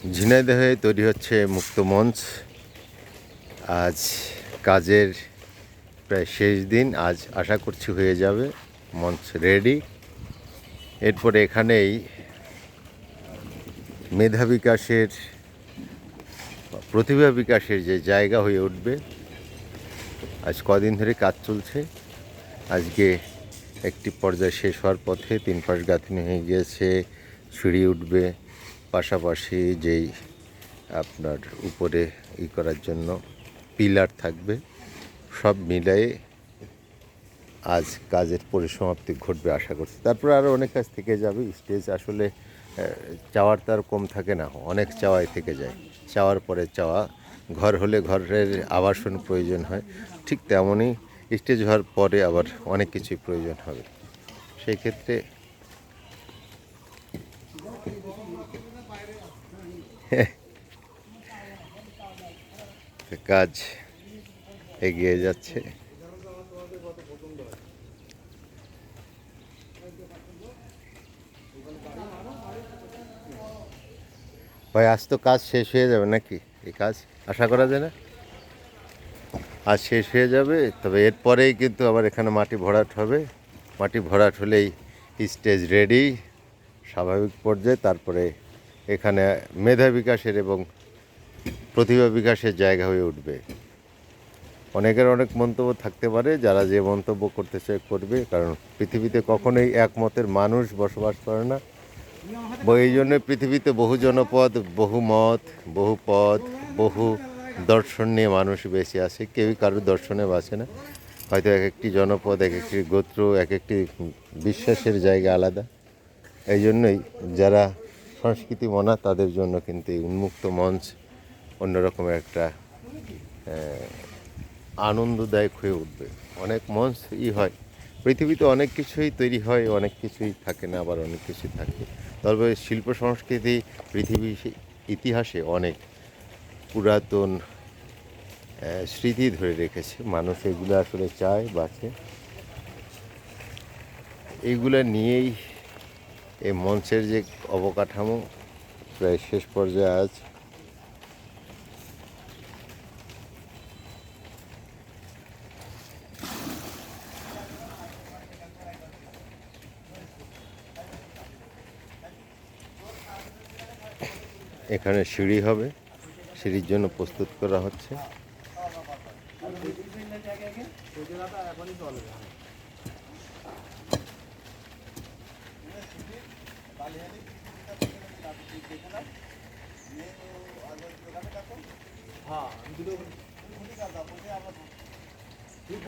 ঝিনাইদহে তৈরি হচ্ছে মুক্ত মঞ্চ। আজ কাজের প্রায় শেষ দিন, আজ আশা করছি হয়ে যাবে, মঞ্চ রেডি এরপরে এখানেই মেধা বিকাশের, প্রতিভা বিকাশের যে জায়গা হয়ে উঠবে, আজ কদিন ধরে কাজ চলছে। আজকে একটি পর্যায়ে শেষ হওয়ার পথে তিন পাশ গাঁথনি হয়ে গিয়েছে, সিঁড়ি উঠবে পাশাপাশি যেই আপনার উপরে ই করার জন্য পিলার থাকবে, সব মিলাই আজ কাজের পরিসমাপ্তি ঘটবে আশা করছি। তারপরে আরও অনেক কাজ থেকে যাবে। স্টেজ আসলে চাওয়ার তার কম থাকে না। অনেক চাওয়াই থেকে যায়। চাওয়ার পরে চাওয়া। ঘর হলে ঘরের আবাসন প্রয়োজন হয়। ঠিক তেমনই স্টেজ হওয়ার পরে আবার অনেক কিছুই প্রয়োজন হবে। সেই ক্ষেত্রে কাজ এগিয়ে যাচ্ছে। ভাই, আজ তো কাজ শেষ হয়ে যাবে নাকি? এই কাজ আশা করা যায় না? আজ শেষ হয়ে যাবে, তবে এরপরেই কিন্তু আবার এখানে মাটি ভরাট হবে। মাটি ভরাট হলেই স্টেজ রেডি স্বাভাবিক পর্যায়ে, তারপরে এখানে মেধা বিকাশের এবং প্রতিভা বিকাশের জায়গা হয়ে উঠবে। অনেকের অনেক মন্তব্য থাকতে পারে, যারা যে মন্তব্য করতে চায় করবে, কারণ পৃথিবীতে কখনোই একমতের মানুষ বসবাস করে না। এই জন্য পৃথিবীতে বহু জনপদ, বহু মত, বহু পদ, বহু দর্শন নিয়ে মানুষ বেঁচে আছে। কেউই কারোর দর্শনে বাঁচে না। হয়তো এক একটি জনপদ, এক একটি গোত্র, এক একটি বিশ্বাসের জায়গা আলাদা। এই জন্যই যারা সংস্কৃতি মনা, তাদের জন্য কিন্তু এই উন্মুক্ত মঞ্চ অন্যরকম একটা আনন্দদায়ক হয়ে উঠবে। অনেক মঞ্চ ই হয়। পৃথিবীতে অনেক কিছুই তৈরি হয়, অনেক কিছুই থাকে না, আবার অনেক কিছুই থাকে। তবে শিল্প সংস্কৃতি পৃথিবীর ইতিহাসে অনেক পুরাতন স্মৃতি ধরে রেখেছে। মানুষ এগুলো আসলে চায়, বাঁচে। এইগুলো নিয়েই এই মঞ্চের যে অবকাঠামো প্রায় শেষ পর্যায়ে আজ। এখানে সিঁড়ি হবে, সিঁড়ির জন্য প্রস্তুত করা হচ্ছে। हाँ